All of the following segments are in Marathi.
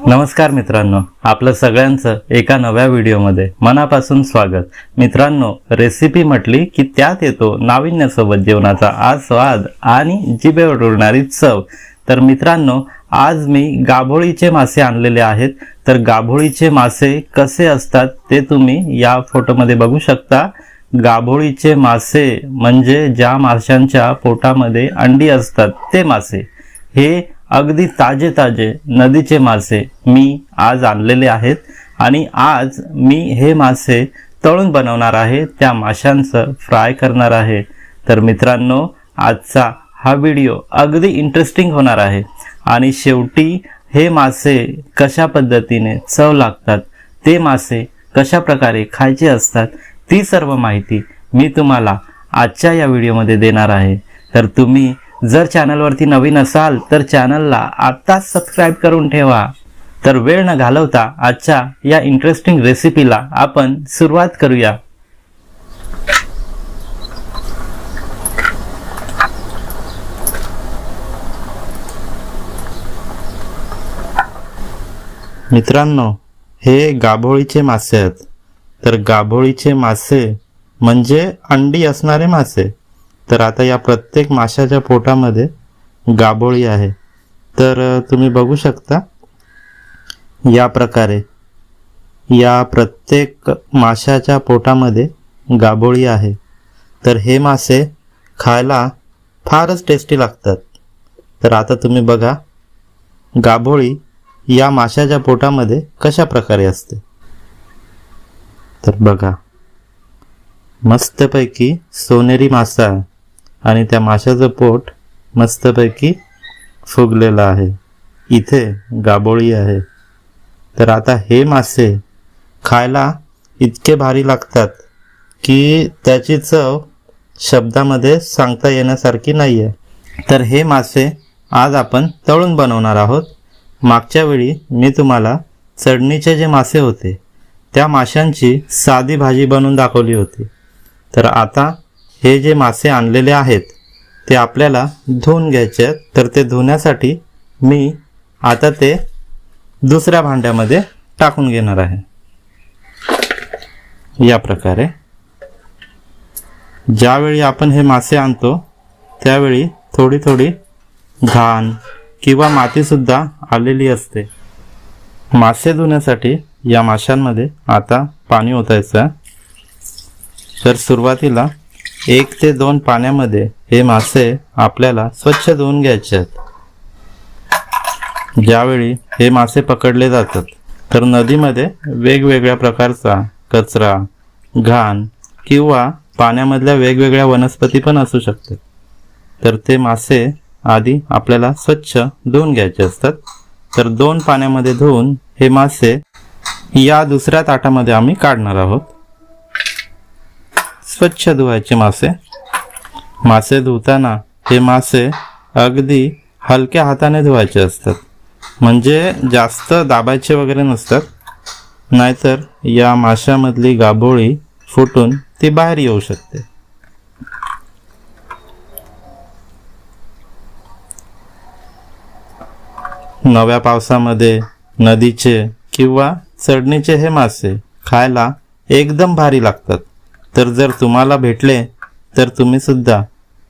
नमस्कार मित्रांनो आपलं सगळ्यांचं एका नव्या व्हिडिओमध्ये मनापासून स्वागत. मित्रांनो रेसिपी म्हटली की त्यात येतो नाविन्यासोबत जेवणाचा आस्वाद आणि जिभेवर उडणारी चव. तर मित्रांनो आज मी गाभोळीचे मासे आणलेले आहेत. तर गाभोळीचे मासे कसे असतात ते तुम्ही या फोटोमध्ये बघू शकता. गाभोळीचे मासे म्हणजे ज्या माशांच्या पोटामध्ये अंडी असतात ते मासे. हे अगदी ताजे ताजे नदीचे मासे मी आज आणलेले आहेत आणि आज मी हे मासे तळून बनवणार आहे त्या माशांचं फ्राय करणार आहे. तर मित्रांनो आजचा हा व्हिडिओ अगदी इंटरेस्टिंग होणार आहे आणि शेवटी हे मासे कशा पद्धतीने चव लागतात ते मासे कशा प्रकारे खायचे असतात ती सर्व माहिती मी तुम्हाला आजच्या या व्हिडिओमध्ये देणार आहे. तर तुम्ही जर चॅनलवरती नवीन असाल तर चॅनलला आत्ताच सबस्क्राईब करून ठेवा. तर वेळ न घालवता आजच्या या इंटरेस्टिंग रेसिपीला आपण सुरुवात करूया. मित्रांनो हे गाभोळीचे मासे आहेत. तर गाभोळीचे मासे म्हणजे अंडी असणारे मासे. तर आता या प्रत्येक माशाच्या पोटामध्ये गाभोळी आहे. तर तुम्ही बघू शकता या प्रकारे या प्रत्येक माशाच्या पोटामध्ये गाभोळी आहे. तर हे मासे खायला फारच टेस्टी लागतात. तर आता तुम्ही बघा गाभोळी या माशाच्या पोटामध्ये कशा प्रकारे असते. तर बघा मस्तपैकी सोनेरी मासा आणि त्या माशाचं पोट मस्तपैकी फुगलेलं आहे. इथे गाबोळी आहे. तर आता हे मासे खायला इतके भारी लागतात की त्याची चव शब्दामध्ये सांगता येण्यासारखी नाही आहे तर हे मासे आज आपण तळून बनवणार आहोत. मागच्या वेळी मी तुम्हाला चढणीचे जे मासे होते त्या माशांची साधी भाजी बनवून दाखवली होती. तर आता हे जे मासे आणलेले आहेत ते आपल्याला धुवून घ्यायचे आहेत. तर ते धुण्यासाठी मी आता ते दुसऱ्या भांड्यामध्ये टाकून घेणार आहे. या प्रकारे. ज्यावेळी आपण हे मासे आणतो त्यावेळी थोडी थोडी घाण किंवा मातीसुद्धा आलेली असते. मासे धुण्यासाठी या माशांमध्ये आता पाणी ओतायचं आहे. तर सुरुवातीला एक ते दोन पाण्यामध्ये हे मासे आपल्याला स्वच्छ धुवून घ्यायचे आहेत. ज्यावेळी हे मासे पकडले जातात तर नदीमध्ये वेगवेगळ्या प्रकारचा कचरा घाण किंवा पाण्यामधल्या वेगवेगळ्या वनस्पती पण असू शकतात. तर ते मासे आधी आपल्याला स्वच्छ धुवून घ्यायचे असतात. तर दोन पाण्यामध्ये धुवून हे मासे या दुसऱ्या ताटामध्ये आम्ही काढणार आहोत. स्वच्छ धुवायचे मासे. मासे धुताना हे मासे अगदी हलक्या हाताने धुवायचे असतात. म्हणजे जास्त दाबायचे वगैरे नसतात. नाहीतर या माशामधली गाभोळी फुटून ती बाहेर येऊ शकते. नव्या पावसामध्ये नदीचे किंवा चढणीचे हे मासे खायला एकदम भारी लागतात. तर जर तुम्हाला भेटले तर तुम्ही सुद्धा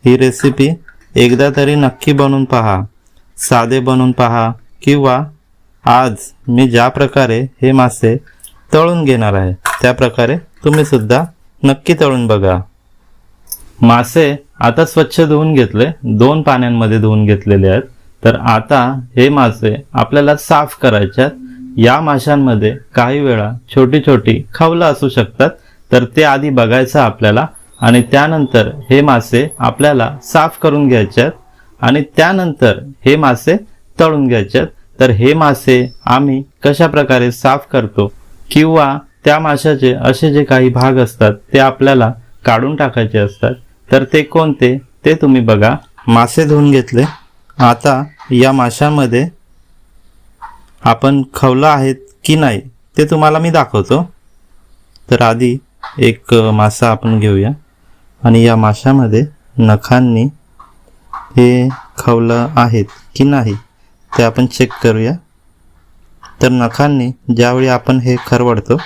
ही रेसिपी एकदा तरी नक्की बनवून पहा साधे बनवून पहा किंवा आज मी ज्या प्रकारे हे मासे तळून घेणार आहे त्या प्रकारे तुम्ही सुद्धा नक्की तळून बघा. मासे आता स्वच्छ धुवून घेतले दोन पाण्यांमध्ये धुवून घेतलेले आहेत. तर आता हे मासे आपल्याला साफ करायचे आहेत. या माशांमध्ये काही वेळा छोटी छोटी खावलं असू शकतात तर ते आधी बघायचं आपल्याला आणि त्यानंतर हे मासे आपल्याला साफ करून घ्यायचे आहेत आणि त्यानंतर हे मासे तळून घ्यायचे आहेत तर हे मासे आम्ही कशा प्रकारे साफ करतो किंवा त्या माशाचे असे जे काही भाग असतात ते आपल्याला काढून टाकायचे असतात. तर ते कोणते? ते तुम्ही बघा. मासे धुवून घेतले. आता या माशामध्ये आपण खवलं आहेत की नाही ते तुम्हाला मी दाखवतो. तर आधी एक मासा आपण घेऊया. आणि या माशामध्ये नखांनी हे खवलं आहेत की नाही ते आपण चेक करूया. तर नखांनी ज्यावेळी आपण हे खरवडतो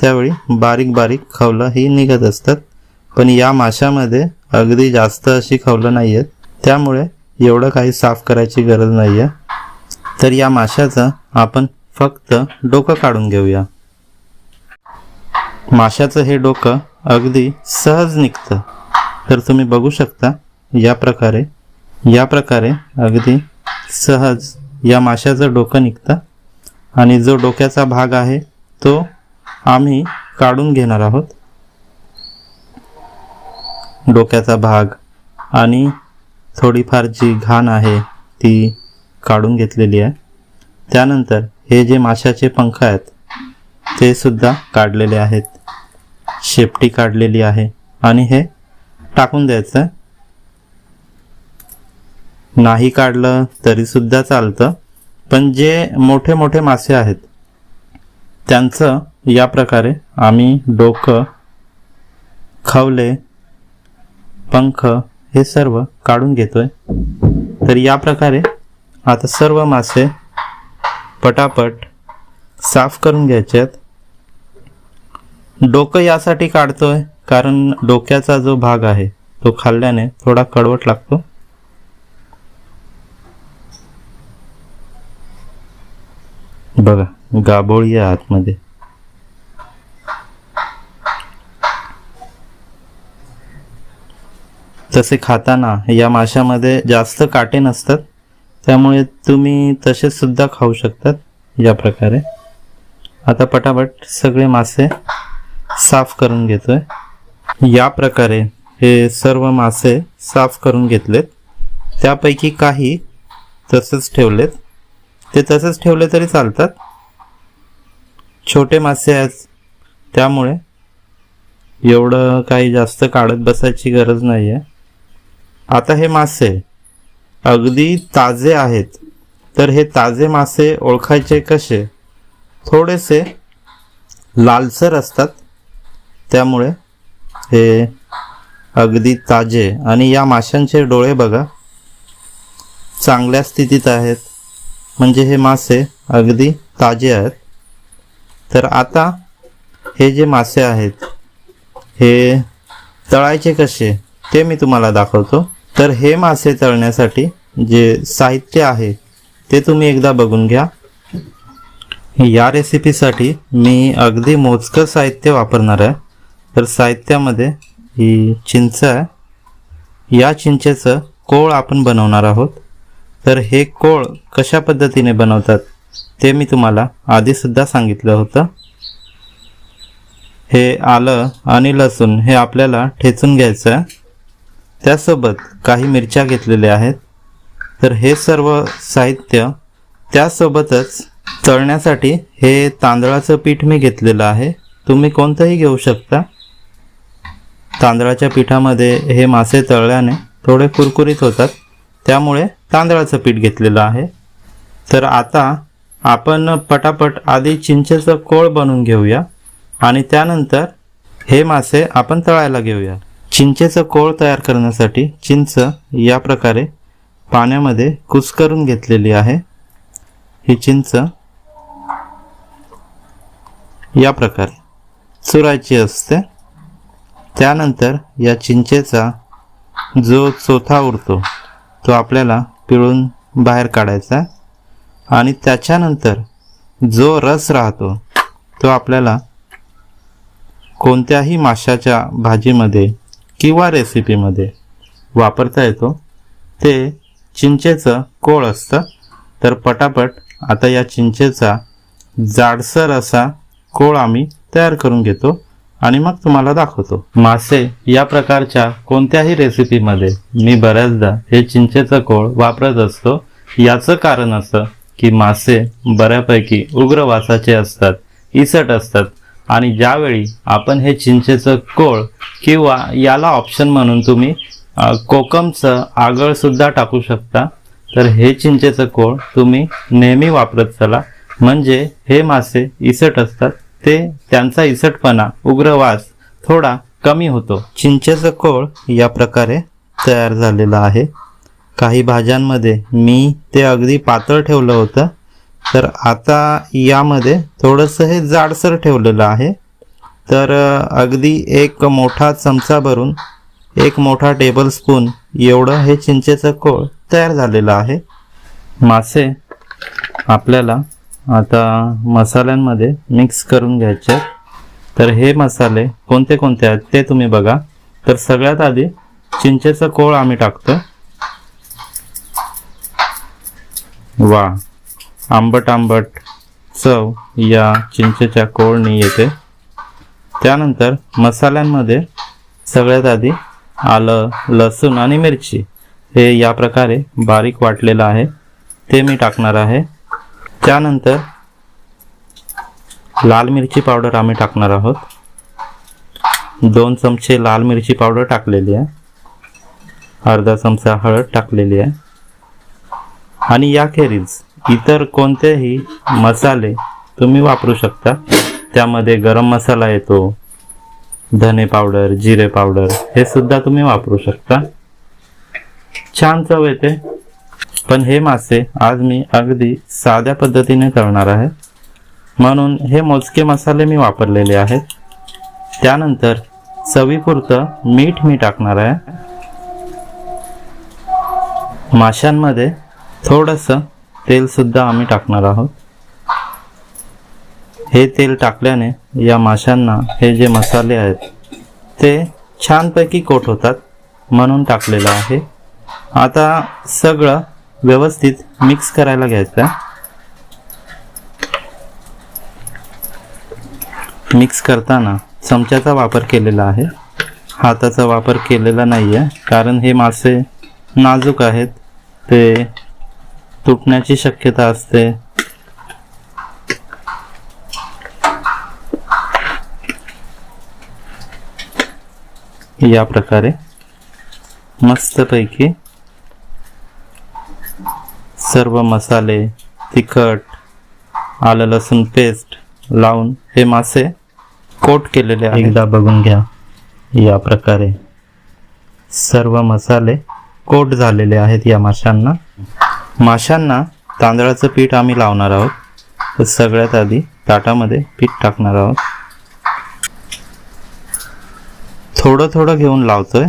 त्यावेळी बारीक बारीक खवलं ही निघत असतात. पण या माशामध्ये अगदी जास्त अशी खवलं नाही आहेत त्यामुळे एवढं काही साफ करायची गरज नाही आहे तर या माशाचं आपण फक्त डोकं काढून घेऊया. माशाचं हे डोकं अगदी सहज निघतं. तर तुम्ही बघू शकता या प्रकारे या प्रकारे अगदी सहज या माशाचं डोकं निघतं. आणि जो डोक्याचा भाग आहे तो आम्ही काढून घेणार आहोत. डोक्याचा भाग आणि थोडीफार जी घाण आहे ती काढून घेतलेली आहे. त्यानंतर हे जे माशाचे पंख आहेत ते सुद्धा काढलेले आहेत. शेपटी काढलेली आहे. आणि हे टाकून द्यायचं. नाही काढलं तरी सुद्धा चालतं. पण जे मोठे मोठे मासे आहेत त्यांचं या प्रकारे आम्ही डोकं खवले पंख हे सर्व काढून घेतोय. तर या प्रकारे आता सर्व मासे पटापट साफ करून घ्यायचे आहेत. डोकं यासाठी काढतोय कारण डोक्याचा जो भाग आहे तो खाल्ल्याने थोडा कडवट लागतो. बघा गाबोळी आहे आतमध्ये. तसे खाताना या माशामध्ये जास्त काटे नसतात त्यामुळे तुम्ही तसेच सुद्धा खाऊ शकतात या प्रकारे. आता पटापट सगळे मासे साफ करून घेतोय. या प्रकारे हे सर्व मासे साफ करून घेतलेत. त्यापैकी काही तसंच ठेवलेत. ते तसंच ठेवले तरी चालतात. छोटे मासे आहेत. त्यामुळे एवढं काही जास्त काढत बसायची गरज नाही आहे आता हे मासे अगदी ताजे आहेत. तर हे ताजे मासे ओळखायचे कसे? थोडेसे लालसर असतात. त्यामुळे हे अगदी ताजे आणि या माशांचे डोळे बघा. चांगल्या स्थितीत आहेत. म्हणजे हे मासे अगदी ताजे आहेत. तर आता हे जे मासे आहेत हे तळायचे कसे ते मी तुम्हाला दाखवतो. तर हे मासे तळण्यासाठी जे साहित्य आहे ते तुम्ही एकदा बघून घ्या. या रेसिपीसाठी मी अगदी मोजकं साहित्य वापरणार आहे. तर साहित्यामध्ये ही चिंच आहे. या चिंचेचं कोळ आपण बनवणार आहोत. तर हे कोळ कशा पद्धतीने बनवतात ते मी तुम्हाला आधीसुद्धा सांगितलं होतं. हे आलं आणि लसूण हे आपल्याला ठेचून घ्यायचं आहे. त्यासोबत काही मिरच्या घेतलेल्या आहेत. तर हे सर्व साहित्य त्यासोबतच तळण्यासाठी हे तांदळाचं पीठ मी घेतलेलं आहे. तुम्ही कोणतंही घेऊ शकता. तांदळाच्या पिठामध्ये हे मासे तळल्याने थोडे कुरकुरीत होतात. त्यामुळे तांदळाचं पीठ घेतलेलं आहे. तर आता आपण पटापट आधी चिंचेचं कोळ बनवून घेऊया आणि त्यानंतर हे मासे आपण तळायला घेऊया. चिंचेचं कोळ तयार करण्यासाठी चिंच या प्रकारे पाण्यामध्ये कुस्करून घेतलेली आहे. ही चिंच या प्रकारे चुरायची असते. त्यानंतर या चिंचेचा जो चोथा उरतो तो आपल्याला पिळून बाहेर काढायचा आणि त्याच्यानंतर जो रस राहतो तो आपल्याला कोणत्याही माशाच्या भाजीमध्ये किंवा रेसिपीमध्ये वापरता येतो. ते चिंचेचं कोळ असतं. तर पटापट आता या चिंचेचा जाडसर असा कोळ आम्ही तयार करून घेतो. आणि मग तुम्हाला दाखवतो. मासे या प्रकारच्या कोणत्याही रेसिपीमध्ये मी बऱ्याचदा हे चिंचेचं कोळ वापरत असतो. याचं कारण असं की मासे बऱ्यापैकी उग्र वासाचे असतात इसट असतात. आणि ज्यावेळी आपण हे चिंचेचं कोळ किंवा याला ऑप्शन म्हणून तुम्ही कोकमचं आगळसुद्धा टाकू शकता तर हे चिंचेचं कोळ तुम्ही नेहमी वापरत चला. म्हणजे हे मासे इसट असतात ते त्यांचा इसटपणा उग्र वास थोडा कमी होतो. चिंचेचं कोळ या प्रकारे तयार झालेलं आहे. काही भाज्यांमध्ये मी ते अगदी पातळ ठेवलं होतं. तर आता यामध्ये थोडंसं हे जाडसर ठेवलेलं आहे. तर अगदी एक मोठा चमचा भरून एक मोठा टेबलस्पून एवढं हे चिंचेचं कोळ तयार झालेलं आहे. मासे आपल्याला आता मसाल्यांमध्ये मिक्स करून घ्यायचे. तर हे मसाले कोणते कोणते आहेत ते तुम्ही बघा. तर सगळ्यात आधी चिंचेचं कोळ आम्ही टाकतो. वा आंबट आंबट चव या चिंचेच्या कोळनी येते. त्यानंतर मसाल्यांमध्ये सगळ्यात आधी आलं लसूण आणि मिरची. हे या प्रकारे बारीक वाटलेलं आहे. ते मी टाकणार आहे. त्यानंतर लाल मिरची पावडर आम्ही टाकणार आहोत. दोन चमचे लाल मिरची पावडर टाकलेली आहे. अर्धा चमचा हळद टाकलेली आहे. आणि याखेरीज इतर कोणतेही मसाले तुम्ही वापरू शकता. त्यामध्ये गरम मसाला येतो धने पावडर जिरे पावडर हे सुद्धा तुम्ही वापरू शकता. छान चव येते. पण हे मासे आज मी अगदी साध्या पद्धतीने करणार आहे. म्हणून हे मोजके मसाले मी वापरलेले आहेत. त्यानंतर चवीपुरतं मीठ मी टाकणार आहे. माशांमध्ये थोडंसं तेलसुद्धा आम्ही टाकणार आहोत. हे तेल टाकल्याने या माशांना हे जे मसाले आहेत ते छानपैकी कोट होतात म्हणून टाकलेलं आहे. आता सगळं व्यवस्थित मिक्स करायला घ्यायचा. मिक्स करताना चमच्याचा वापर केलेला आहे. हाताचा वापर केलेला नाही आहे कारण हे मासे नाजूक आहेत. ते तुटण्याची शक्यता असते. या प्रकारे मस्तपैकी सर्व मसाले तिखट आलं लसूण पेस्ट लावून हे मासे कोट केलेले एकदा बघून घ्या. या प्रकारे सर्व मसाले कोट झालेले आहेत या माशांना. माशांना तांदळाचं पीठ आम्ही लावणार आहोत. तर सगळ्यात आधी ताटामध्ये पीठ टाकणार आहोत. थोडं थोडं घेऊन लावतोय.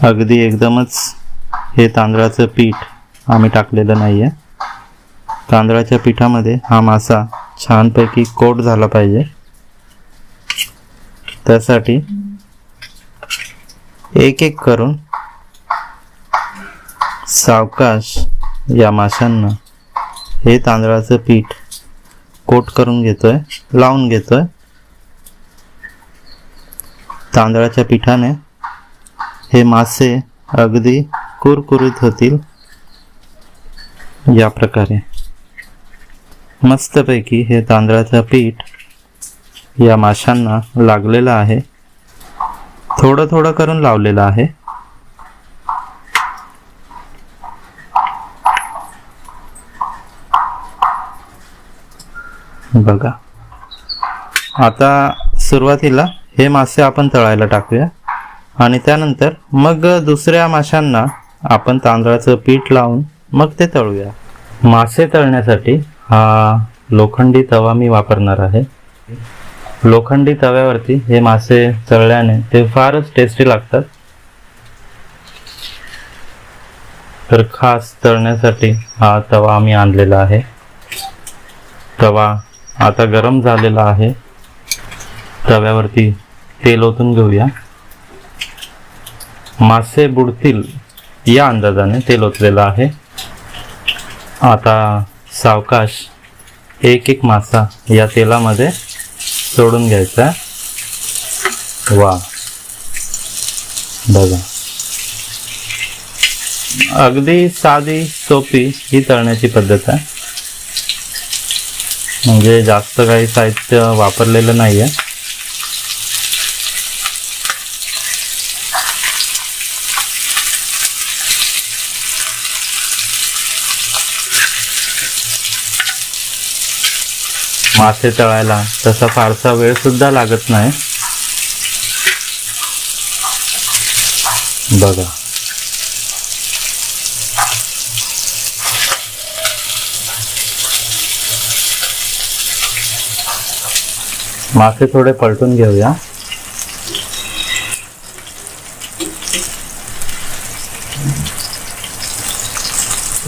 अगदी एकदमच हे तांदळाचं पीठ आम्ही टाकलेलं नाही आहे तांदळाच्या पिठामध्ये हा मासा छानपैकी कोट झाला पाहिजे. त्यासाठी एक एक करून सावकाश या माशांना हे तांदळाचं पीठ कोट करून घेतोय लावून घेतोय. तांदळाच्या पिठाने हे मासे अगदी कुरकुरीत होतील. या प्रकारे. मस्तपैकी हे तांदळाचं पीठ या माशांना लागलेलं आहे. थोडं थोडं करून लावलेलं आहे. बघा. आता सुरुवातीला हे मासे आपण तळायला टाकूया. आणि त्यानंतर मग दुसऱ्या माशांना आपण तांदळाचं पीठ लावून मग ते तळूया. मासे तळण्यासाठी हा लोखंडी तवा मी वापरणार आहे. लोखंडी तव्यावरती हे मासे तळल्याने ते फारच टेस्टी लागतात. तर खास तळण्यासाठी हा तवा आम्ही आणलेला आहे. तवा आता गरम झालेला आहे. तव्यावरती तेल ओतून घेऊया. मासे बुडतील या अंदाजाने तेल ओतलेलं आहे. आता सावकाश एक एक मासा या तेलामध्ये सोडून घ्यायचा. वा. बघा. अगदी साधी सोपी ही तळण्याची पद्धत आहे. म्हणजे जास्त काही साहित्य वापरलेलं नाही आहे मासे तळायला तसा फारसा वेळ सुद्धा लागत नाही. बघा. मासे थोडे पलटून घेऊया.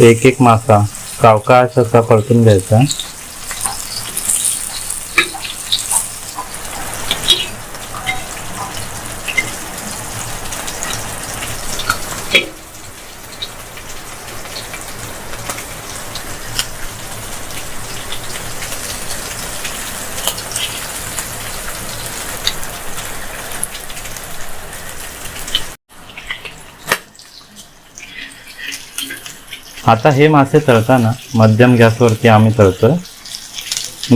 एक एक मासा सावकाश असा पलटून घ्यायचा. आता हे मासे तळताना मध्यम गॅसवरती आम्ही तळतो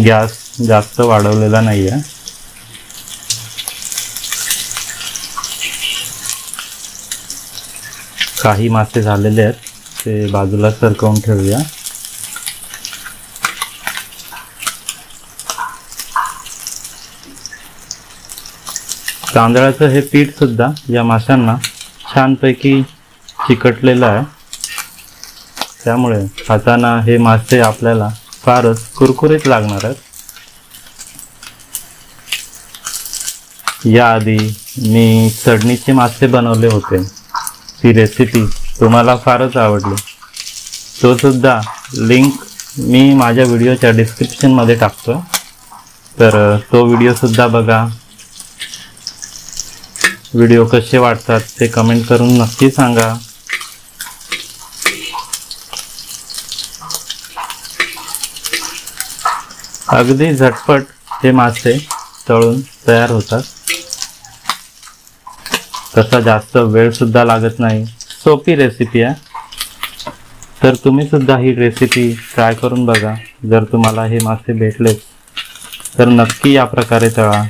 गॅस जास्त वाढवलेला नाही आहे काही मासे झालेले आहेत ते बाजूला सरकवून ठेवूया. तांदळाचं हे पीठ सुद्धा या माशांना छानपैकी चिकटलेलं आहे. त्यामुळे खाताना हे मासे आपल्याला फारच कुरकुरीत लागणार आहेत. याआधी मी चढणीचे मासे बनवले होते. ती रेसिपी तुम्हाला फारच आवडली. तो सुद्धा लिंक मी माझ्या व्हिडिओच्या डिस्क्रिप्शनमध्ये टाकतो. तर तो व्हिडिओसुद्धा बघा. व्हिडिओ कसे वाटतात ते कमेंट करून नक्की सांगा. अगदी झटपट हे मासे तळून तयार होतात. तसा जास्त वेळ सुद्धा लागत नाही. सोपी रेसिपी आहे. तर तुम्ही सुद्धा ही रेसिपी ट्राय करून बघा. जर तुम्हाला हे मासे भेटले तर नक्की या प्रकारे तळा.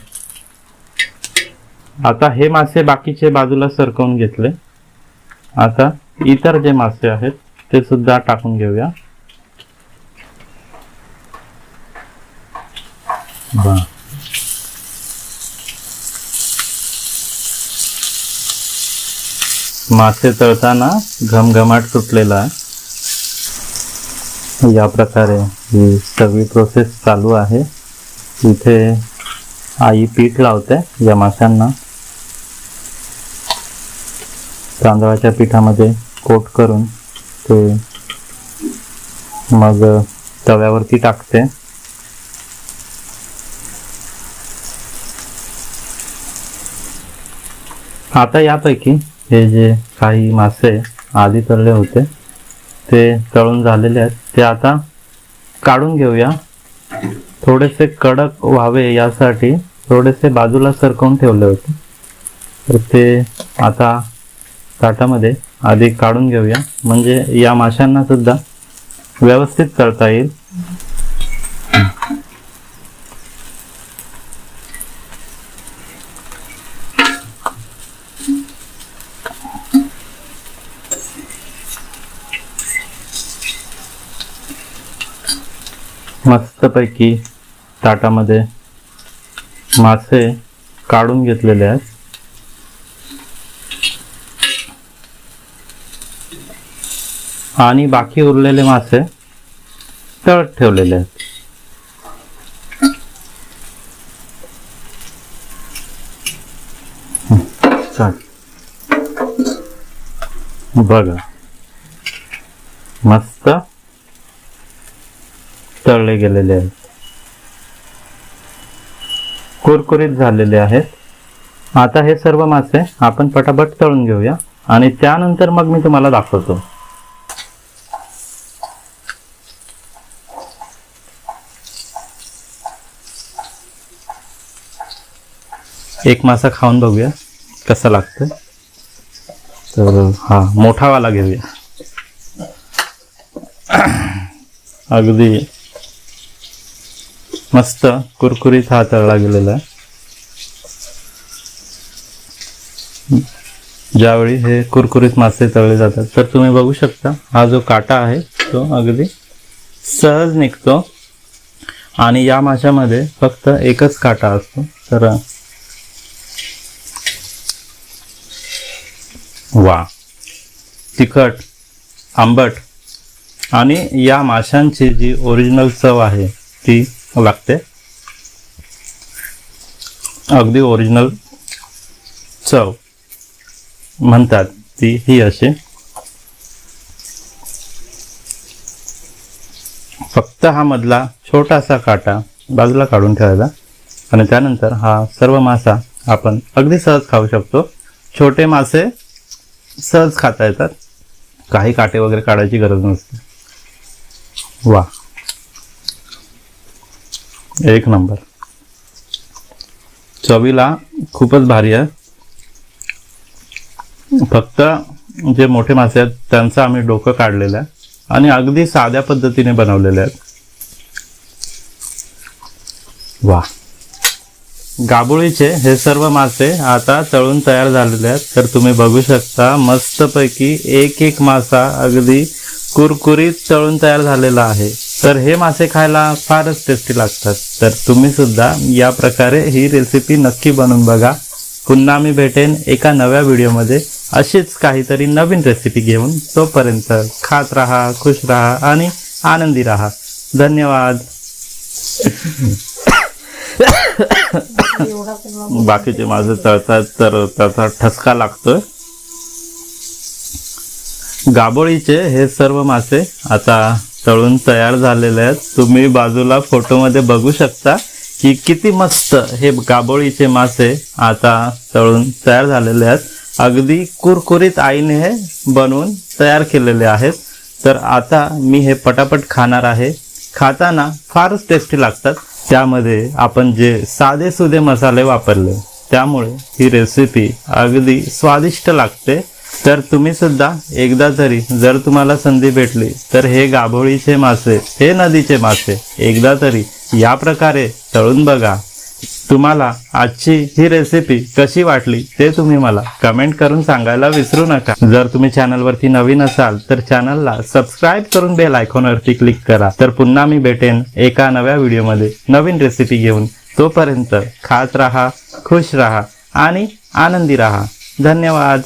आता हे मासे बाकीचे बाजूला सरकवून घेतले. आता इतर जे मासे आहेत ते सुद्धा टाकून घेऊया. वा मासे तळताना घमघमाट सुटलेला आहे. या प्रकारे ही सगळी प्रोसेस चालू आहे. इथे आई पीठ लावते या माशांना. तांदळाच्या पिठामध्ये कोट करून ते मग तव्यावरती टाकते. आता यापैकी हे जे काही मासे आधी तळले होते ते तळून झालेले आहेत. ते आता काढून घेऊया. थोडेसे कडक व्हावे यासाठी थोडेसे बाजूला सरकवून ठेवले होते. तर ते आता ताटामध्ये आधी काढून घेऊया. म्हणजे या माशांना सुद्धा व्यवस्थित तळता येईल. मस्तपैकी ताटामध्ये मासे काढून घेतलेले आहेत. आणि बाकी उरलेले मासे तळत ठेवलेले आहेत. बघा. मस्त तळले गेलेले आहेत. कुरकुरीत झालेले आहेत. आता हे सर्व मासे आपण पटापट तळून घेऊया आणि त्यानंतर मग मी तुम्हाला दाखवतो. एक मासा खाऊन बघूया कसा लागतं तर हा मोठावाला घेऊया. अगदी मस्त कुरकुरीत हा तळला गेलेला आहे. ज्यावेळी हे कुरकुरीत मासे तळले जातात तर तुम्ही बघू शकता हा जो काटा आहे तो अगदी सहज निघतो. आणि या माशामध्ये फक्त एकच काटा असतो तर वा तिखट आंबट आणि या माशांची जी ओरिजिनल चव आहे ती लागते अगदी ओरिजिनल चव म्हणतात ती ही अशी. फक्त हा मधला छोटासा काटा बाजूला काढून ठेवायचा आणि त्यानंतर हा सर्व मासा आपण अगदी सहज खाऊ शकतो. छोटे मासे सहज खाता येतात. काही काटे वगैरे काढायची गरज नसते. वा. एक नंबर. चवीला खूपच भारी आहे. फक्त जे मोठे मासे आहेत त्यांचं आम्ही डोकं काढलेलं आहे आणि अगदी साध्या पद्धतीने बनवलेले आहेत. वा गाबुळीचे हे सर्व मासे आता तळून तयार झालेले आहेत. तर तुम्ही बघू शकता मस्तपैकी एक एक मासा अगदी कुरकुरीत तळून तयार झालेला आहे. तर हे मासे खायला फारच टेस्टी लागतात. तर तुम्ही सुद्धा या प्रकारे ही रेसिपी नक्की बनवून बघा. पुन्हा मी भेटेन एका नव्या व्हिडिओमध्ये अशीच काहीतरी नवीन रेसिपी घेऊन तोपर्यंत खात राहा खुश राहा आणि आनंदी राहा. धन्यवाद. बाकीचे माझे तळतात तर त्याचा ठसका लागतोय. गाबोळीचे हे सर्व मासे आता तळून तयार झालेले आहेत तुम्ही बाजूला फोटोमध्ये बघू शकता की किती मस्त हे काबोळीचे मासे आता तळून तयार झालेले आहेत. अगदी कुरकुरीत आईने हे बनवून तयार केलेले आहेत. तर आता मी हे पटापट खाणार आहे. खाताना फारच टेस्टी लागतात. त्यामध्ये आपण जे साधे सुधे मसाले वापरले त्यामुळे ही रेसिपी अगदी स्वादिष्ट लागते. तर तुम्ही सुद्धा एकदा तरी जर तुम्हाला संधी भेटली तर हे गाभोळीचे मासे हे नदीचे मासे एकदा तरी या प्रकारे तळून बघा. तुम्हाला आजची ही रेसिपी कशी वाटली ते तुम्ही मला कमेंट करून सांगायला विसरू नका. जर तुम्ही चॅनलवरती नवीन असाल तर चॅनलला सबस्क्राईब करून बेल आयकॉनवरती क्लिक करा. तर पुन्हा मी भेटेन एका नव्या व्हिडिओमध्ये नवीन रेसिपी घेऊन तोपर्यंत खात राहा खुश राहा आणि आनंदी राहा. धन्यवाद.